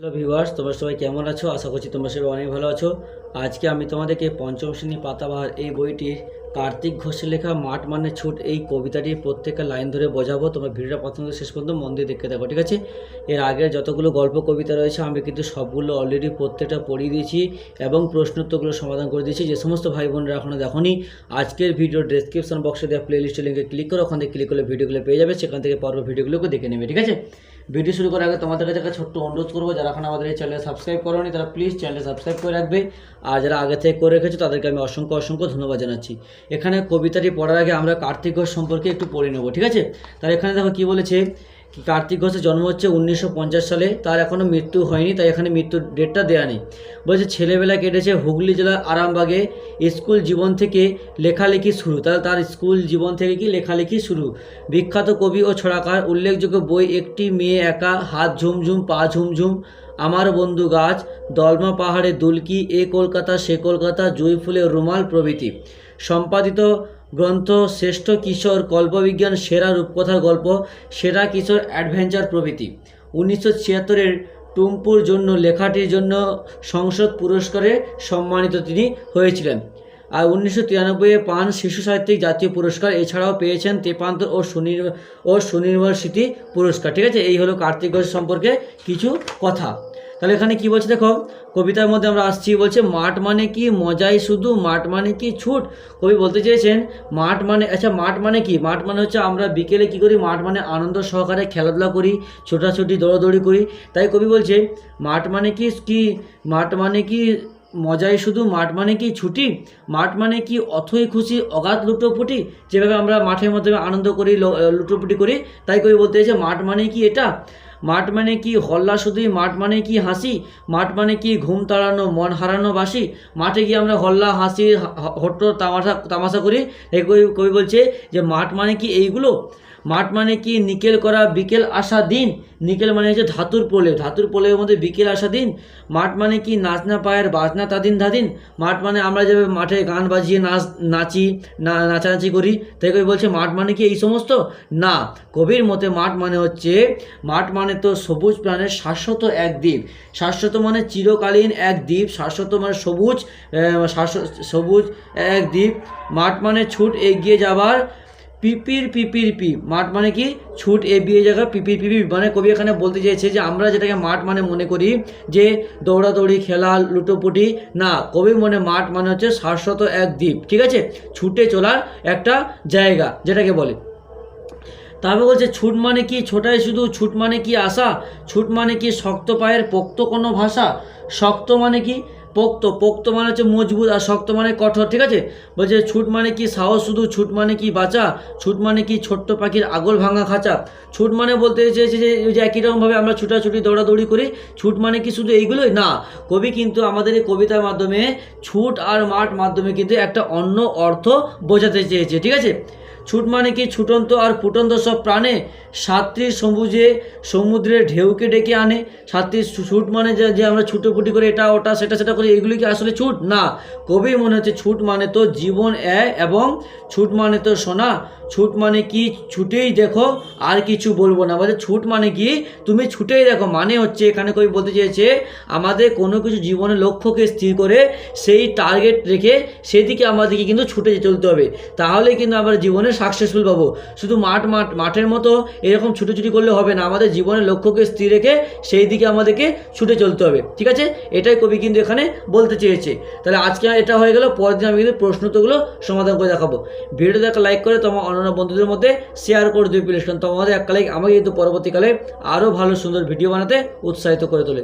Hello viewers তোমরা সবাই কেমন আছো? আশা করছি তোমরা সবাই অনেক ভালো আছো। আজকে আমি তোমাদেরকে পঞ্চম শ্রেণি পাতাবাহার এই বইটির কার্তিক ঘোষের লেখা মাঠ মানে ছুট এই কবিতাটি প্রত্যেকটা লাইন ধরে বোঝাবো। তোমরা ভিডিওটা থেকে শেষ পর্যন্ত মন দিয়ে দেখতে থাকো, ঠিক আছে? এর আগের যতগুলো গল্প কবিতা রয়েছে, আমি কিন্তু সবগুলো অলরেডি প্রত্যেকটা পড়িয়ে দিয়েছি এবং প্রশ্নোত্তরগুলো সমাধান করে দিয়েছি। যে সমস্ত ভাই বোনরা এখনও দেখোনি, আজকের ভিডিও ডেসক্রিপশন বক্সে দেওয়া প্লে লিস্টের লিঙ্কে ক্লিক করো ওখান থেকে ক্লিক করলে ভিডিওগুলো পেয়ে যাবে। সেখান থেকে পর্ব ভিডিওগুলোকে দেখে নেবে, ঠিক আছে? ভিডিও শুরু করার আগে তোমাদের কাছে একটা ছোট্ট অনুরোধ করব, যারা এখন আমাদের এই চ্যানেলে সাবস্ক্রাইব করোনি, তারা প্লিজ চ্যানেলে সাবস্ক্রাইব করে রাখবে। আর যারা আগে থেকে করে রেখেছো, তাদেরকে আমি অসংখ্য অসংখ্য ধন্যবাদ জানাচ্ছি। এখানে কবিতাটি পড়ার আগে আমরা কার্তিক ঘোষ সম্পর্কে একটু পড়ে নেব, ঠিক আছে? তার এখানে দেখো কী বলেছে কার্তিক ঘোষের জন্ম হচ্ছে উনিশশো পঞ্চাশ সালে। তার এখনও মৃত্যু হয়নি, তাই এখানে মৃত্যুর ডেটটা দেওয়া নেই। বলছে, ছেলেবেলা কেটেছে হুগলি জেলার আরামবাগে। স্কুল জীবন থেকে লেখালেখি শুরু। তাহলে তার স্কুল জীবন থেকে কি লেখালেখি শুরু? বিখ্যাত কবি ও ছড়াকার, উল্লেখযোগ্য বই একটি, মেয়ে একা, হাত ঝুমঝুম, পা ঝুমঝুম, আমার বন্ধু গাছ, দলমা পাহাড়ে দুলকি, এ কলকাতা, সে কলকাতা, জুঁই ফুলের রুমাল প্রভৃতি। সম্পাদিত গ্রন্থ শ্রেষ্ঠ কিশোর কল্পবিজ্ঞান সেরা রূপকথার গল্প সেরা কিশোর অ্যাডভেঞ্চার প্রভৃতি। উনিশশো ছিয়াত্তরের টুম্পুর জন্য লেখাটির জন্য সংসদ পুরস্কারে সম্মানিত তিনি হয়েছিলেন। আর উনিশশো তিরানব্বইয়ে পান শিশু সাহিত্যিক জাতীয় পুরস্কার, এছাড়াও পেয়েছেন তেপান্তর ও সুনির, ও সুনির্ভর স্মৃতি পুরস্কার। ঠিক আছে, এই হলো কার্তিক ঘোষ সম্পর্কে কিছু কথা। তাহলে এখানে কি বলছে দেখো কবিতার মধ্যে আমরা আসছি বলছে মাঠ মানে কি মজাই শুধু মাঠ মানে কি ছুট কবি বলতে চেয়েছেন মাঠ মানে আচ্ছা মাঠ মানে কি মাঠ মানে হচ্ছে আমরা বিকেলে কি করি মাঠ মানে আনন্দ সহকারে খেলাধুলা করি ছোটাছুটি দৌড়াদৌড়ি করি তাই কবি বলছে মাঠ মানে কি কি মাঠ মানে কি মজাই শুধু মাঠ মানে কি ছুটি মাঠ মানে কি অথই খুশি অগাধ লুটোপুটি যেভাবে আমরা মাঠের মধ্যে আনন্দ করি লুটোপুটি করি তাই কবি বলতে চাইছে মাঠ মানে কি এটা মাঠ মানে কি হল্লা শুধুই মাঠ মানে কি হাসি মাঠ মানে কি ঘুম তাড়ানো মন হারানো বাসি মাঠে গিয়ে আমরা হল্লা হাসি হট্ট তামাশা তামাশা করি এই কবি কবি বলছে যে মাঠ মানে কি এইগুলো মাঠ মানে কি নিকেল করা বিকেল আসা দিন নিকেল মানে হচ্ছে ধাতুর প্রলেপ ধাতুর প্রলেপের মধ্যে বিকেল আসা দিন মাঠ মানে কি নাচনা পায়ের বাজনা তাদিন ধাদিন মাঠ মানে আমরা যেভাবে মাঠে গান বাজিয়ে নাচ নাচি না নাচানাচি করি তাই কবি বলছে মাঠ মানে কি এই সমস্ত না কবির মতে মাঠ মানে হচ্ছে মাঠ মানে তো সবুজ প্রাণের শাশ্বত এক দ্বীপ। শাশ্বত মানে চিরকালীন এক দ্বীপ, শাশ্বত মানে সবুজ সবুজ এক দ্বীপ। মাঠ মানে ছুট এগিয়ে যাবার পিপির পিপির পি। মাঠ মানে কি? ছুট এগিয়ে জায়গা পিপির পিপি মানে কবি এখানে বলতে চাইছে যে আমরা যেটাকে মাঠ মানে মনে করি যে দৌড়াদৌড়ি, খেলা, লুটোপুটি, না, কবি মনে মাঠ মানে হচ্ছে শাশ্বত এক দ্বীপ। ঠিক আছে? ছুটে চলার একটা জায়গা যেটাকে বলে। তারপর বলছে, ছুট মানে কি? ছোটাই শুধু ছুট মানে কি আশা? ছুট মানে কি শক্ত পায়ের পোক্ত কোনো ভাষা? শক্ত মানে কি? পোক্ত। পোক্ত মানে হচ্ছে মজবুত আর শক্ত মানে কঠোর। ঠিক আছে? বলছে, ছুট মানে কি সাহস শুধু? ছুট মানে কি বাঁচা? ছুট মানে কি ছোট্ট পাখির আগল ভাঙা খাঁচা? ছুট মানে বলতে চেয়েছে যে একই রকমভাবে আমরা ছুটাছুটি, দৌড়াদৌড়ি করি, ছুট মানে কি শুধু এইগুলোই? না, কবি কিন্তু আমাদের এই কবিতার মাধ্যমে ছুট আর মাঠ মাধ্যমে কিন্তু একটা অন্য অর্থ বোঝাতে চেয়েছে। ঠিক আছে? ছুট মানে কি ছুটন্ত আর ফুটন্ত সব প্রাণে? সাতটি সবুজে সমুদ্রের ঢেউকে ডেকে আনে। সাতটি ছুট মানে যে আমরা ছুটোপুটি করে এটা, ওটা, সেটা সেটা করি, এগুলি কি আসলে ছুট? না। কবি মনে হচ্ছে ছুট মানে তো জীবন, এ এবং ছুট মানে তো সোনা। ছুট মানে কি ছুটেই দেখো, আর কিছু বলব না। বলছে ছুট মানে কি? তুমি ছুটেই দেখো। মানে হচ্ছে এখানে কবি বলতে চেয়েছে, আমাদের কোনো কিছু জীবনের লক্ষ্যকে স্থির করে সেই টার্গেট রেখে সেদিকে আমাদেরকে কিন্তু ছুটে চলতে হবে। তাহলে কিন্তু আমরা জীবনে সাকসেসফুল পাবো শুধু মাঠ মাঠ, মাঠের মতো এরকম ছুটোছুটি করলে হবে না। আমাদের জীবনের লক্ষ্যকে স্থির রেখে সেই দিকে আমাদেরকে ছুটে চলতে হবে। ঠিক আছে? এটাই কবি কিন্তু এখানে বলতে চেয়েছে। তাহলে আজকে এটা হয়ে গেল, পরের দিন আমি কিন্তু প্রশ্নোত্তরগুলো সমাধান করে দেখাবো। ভিডিওটা দেখা লাইক করে তোমার অন্যান্য বন্ধুদের মধ্যে শেয়ার করে দিবে প্লিজ কারণ তোমাদের একটা লাইক আমাকে কিন্তু পরবর্তীকালে আরও ভালো, সুন্দর ভিডিও বানাতে উৎসাহিত করে তোলে।